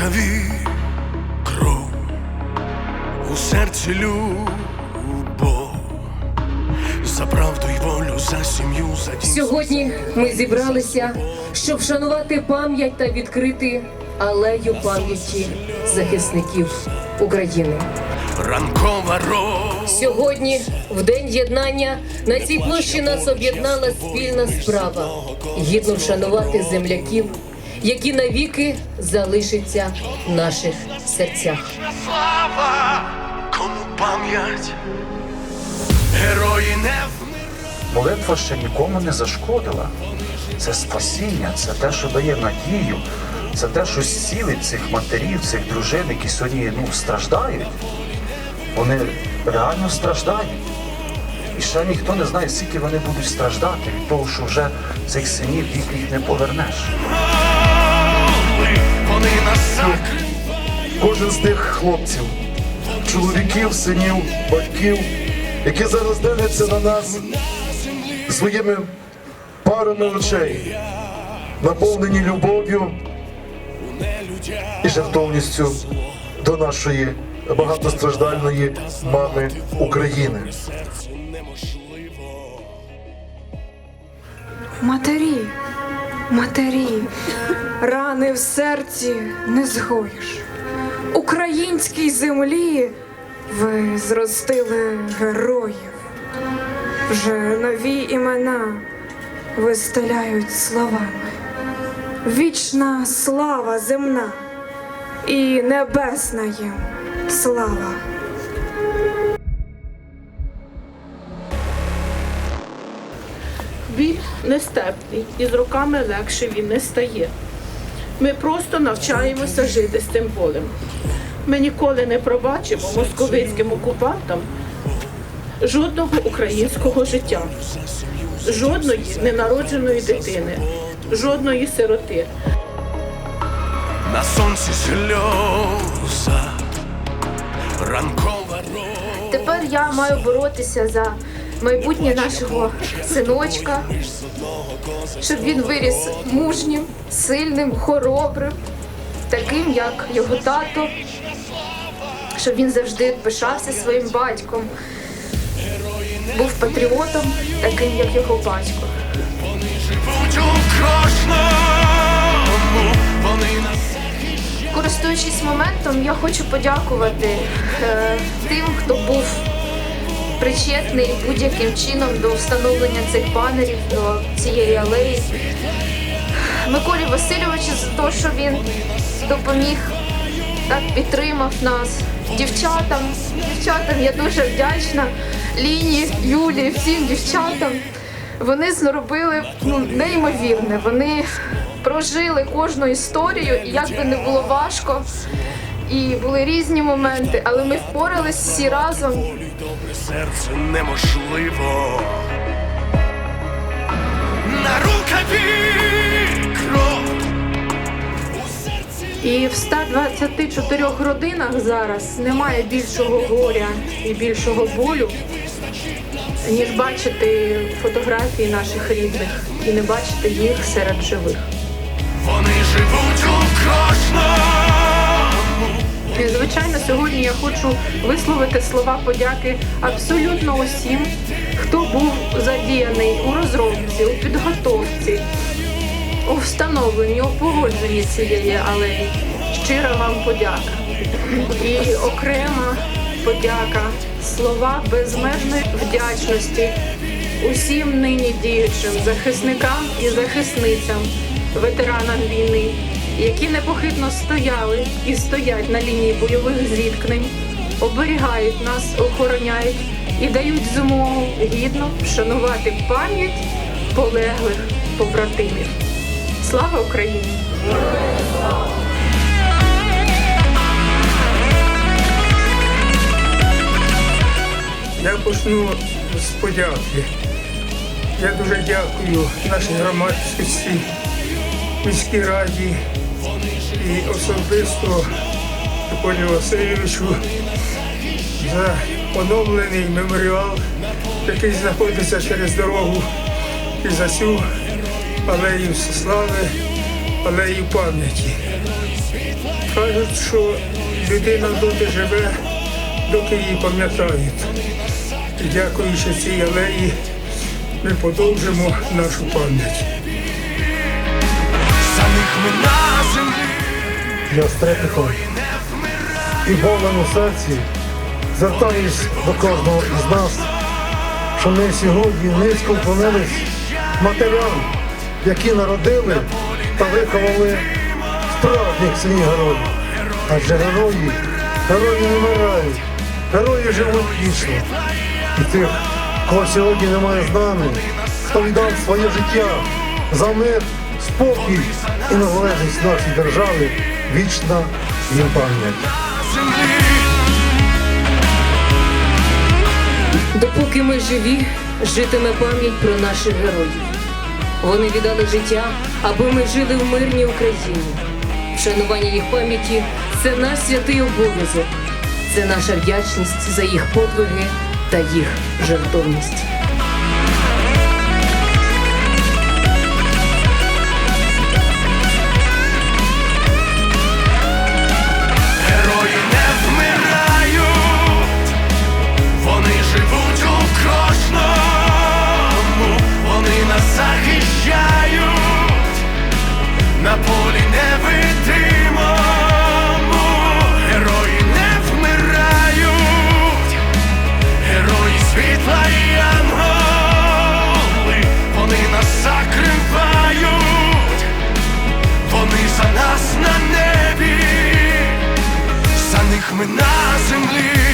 рукаві кров, у серці любов, за правду й волю, за сім'ю, за дім. Сьогодні ми зібралися, щоб вшанувати пам'ять та відкрити алею пам'яті захисників України. Ранкова роз. Сьогодні, в день єднання, на цій площі нас об'єднала спільна справа гідно вшанувати земляків, які навіки залишаться в наших серцях. слава, кому пам'ять, герої не. Молитва ще нікому не зашкодила. Це спасіння, це те, що дає надію, це те, що зцілить цих матерів, цих дружин, які сьогодні ну, страждають. Вони реально страждають. І ще ніхто не знає, скільки вони будуть страждати від того, що вже цих синів їх не повернеш. Нас. Кожен з тих хлопців, чоловіків, синів, батьків, які зараз дивляться на нас своїми парами очей, наповнені любов'ю і жертовністю до нашої багатостраждальної мами України. Матері, матері, рани в серці не згоїш. Українській землі ви зростили героїв. Вже нові імена вистеляють словами. Вічна слава земна і небесна їм слава. Біль нестерпний, і з роками легше він не стає. Ми просто навчаємося жити з цим болем. Ми ніколи не пробачимо московицьким окупантам жодного українського життя, жодної ненародженої дитини, жодної сироти. На сонці сльоза, ранкова роз. Тепер я маю боротися за майбутнє нашого синочка, щоб він виріс мужнім, сильним, хоробрим, таким, як його тато, щоб він завжди пишався своїм батьком, був патріотом, таким, як його батько. Користуючись моментом, я хочу подякувати е, тим, хто був причетний будь-яким чином до встановлення цих банерів, до цієї алеї. Миколі Васильовичу за те, що він допоміг, так підтримав нас. Дівчатам, дівчатам я дуже вдячна. Ліні, Юлі, всім дівчатам. Вони зробили ну, неймовірне. Вони прожили кожну історію, і як би не було важко. І були різні моменти, але ми впорались всі разом. Добре серце неможливо. На рукаві кров. І в 124 родинах зараз немає більшого горя і більшого болю, ніж бачити фотографії наших рідних і не бачити їх серед живих. вони живуть у кожному. Сьогодні я хочу висловити слова подяки абсолютно усім, хто був задіяний у розробці, у підготовці, у встановленні, у погодженні цієї алеї. Щира вам подяка. І окрема подяка, слова безмежної вдячності усім нині діючим захисникам і захисницям, ветеранам війни, які непохитно стояли і стоять на лінії бойових зіткнень, оберігають нас, охороняють і дають змогу гідно вшанувати пам'ять полеглих побратимів. Слава Україні! Я почну з подяки. Я дуже дякую нашій громадськості, міській раді і особисто Миколі Васильовичу за оновлений меморіал, який знаходиться через дорогу і за цю алею слави алею пам'яті. Кажуть, що людина доти живе, доки її пам'ятають. І дякуючи цій алеї, ми подовжимо нашу пам'ять. За них ми на землі. Я з і болем у серці звертаюсь до кожного із нас, що ми сьогодні низько вклонились матерям, які народили та виховали справжніх синіх героїв. Адже герої, герої не вмирають, герої живуть вічно. І тих, кого сьогодні немає з нами, хто віддав своє життя за мир, спокій і незалежність нашої держави, вічна їм пам'ять. Допоки ми живі, житиме пам'ять про наших героїв. Вони віддали життя, аби ми жили в мирній Україні. Вшанування їх пам'яті це наш святий обов'язок, це наша вдячність за їх подвиги та їх жертовність. ми на землі.